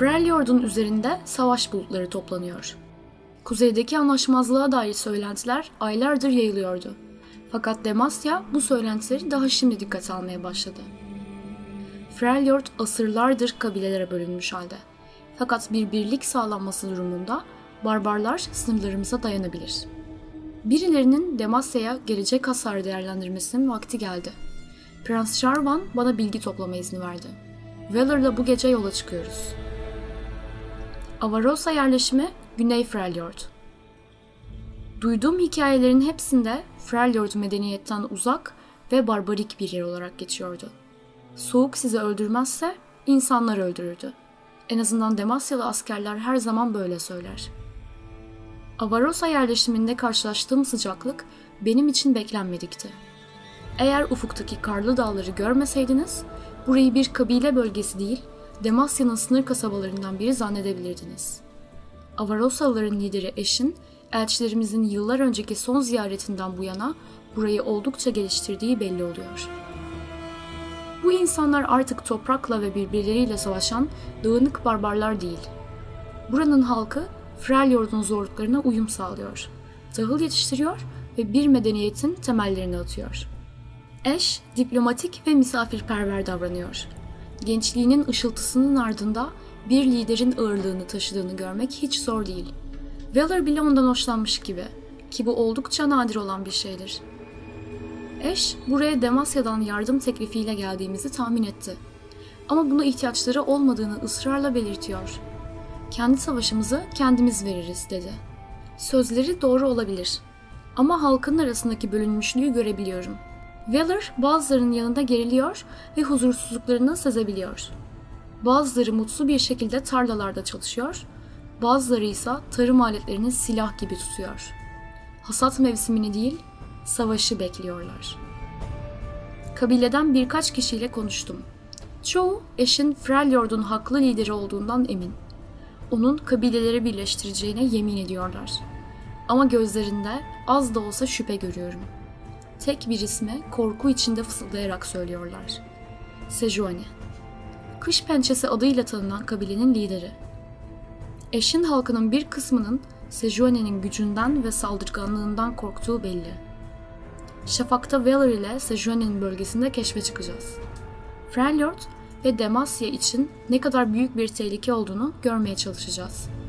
Freljord'un üzerinde savaş bulutları toplanıyor. Kuzeydeki anlaşmazlığa dair söylentiler aylardır yayılıyordu. Fakat Demasya bu söylentileri daha şimdi dikkat almaya başladı. Freljord asırlardır kabilelere bölünmüş halde. Fakat bir birlik sağlanması durumunda barbarlar sınırlarımıza dayanabilir. Birilerinin Demasya'ya gelecek hasar değerlendirmesinin vakti geldi. Prens Sharvan bana bilgi toplama izni verdi. Valor'la bu gece yola çıkıyoruz. Avarosa yerleşimi Güney Freljord. Duyduğum hikayelerin hepsinde Freljord medeniyetten uzak ve barbarik bir yer olarak geçiyordu. Soğuk sizi öldürmezse insanlar öldürürdü. En azından Demasyalı askerler her zaman böyle söyler. Avarosa yerleşiminde karşılaştığım sıcaklık benim için beklenmedikti. Eğer ufuktaki karlı dağları görmeseydiniz, burayı bir kabile bölgesi değil, Demasya'nın sınır kasabalarından biri zannedebilirdiniz. Avarosalıların lideri Eş'in, elçilerimizin yıllar önceki son ziyaretinden bu yana burayı oldukça geliştirdiği belli oluyor. Bu insanlar artık toprakla ve birbirleriyle savaşan dağınık barbarlar değil. Buranın halkı Freljord'un zorluklarına uyum sağlıyor. Tahıl yetiştiriyor ve bir medeniyetin temellerini atıyor. Eş, diplomatik ve misafirperver davranıyor. Gençliğinin ışıltısının ardında bir liderin ağırlığını taşıdığını görmek hiç zor değil. Valor bile ondan hoşlanmış gibi ki bu oldukça nadir olan bir şeydir. Eş, buraya Demasya'dan yardım teklifiyle geldiğimizi tahmin etti. Ama buna ihtiyaçları olmadığını ısrarla belirtiyor. Kendi savaşımızı kendimiz veririz dedi. Sözleri doğru olabilir. Ama halkın arasındaki bölünmüşlüğü görebiliyorum. Valor bazılarının yanında geriliyor ve huzursuzluklarını sezebiliyor. Bazıları mutlu bir şekilde tarlalarda çalışıyor, bazıları ise tarım aletlerini silah gibi tutuyor. Hasat mevsimini değil, savaşı bekliyorlar. Kabileden birkaç kişiyle konuştum. Çoğu eşin Freljord'un haklı lideri olduğundan emin. Onun kabileleri birleştireceğine yemin ediyorlar. Ama gözlerinde az da olsa şüphe görüyorum. Tek bir ismi korku içinde fısıldayarak söylüyorlar. Sejuani. Kış Pençesi adıyla tanınan kabilenin lideri. Eşin halkının bir kısmının Sejuani'nin gücünden ve saldırganlığından korktuğu belli. Şafak'ta Valor ile Sejuani'nin bölgesinde keşfe çıkacağız. Freljord ve Demasya için ne kadar büyük bir tehlike olduğunu görmeye çalışacağız.''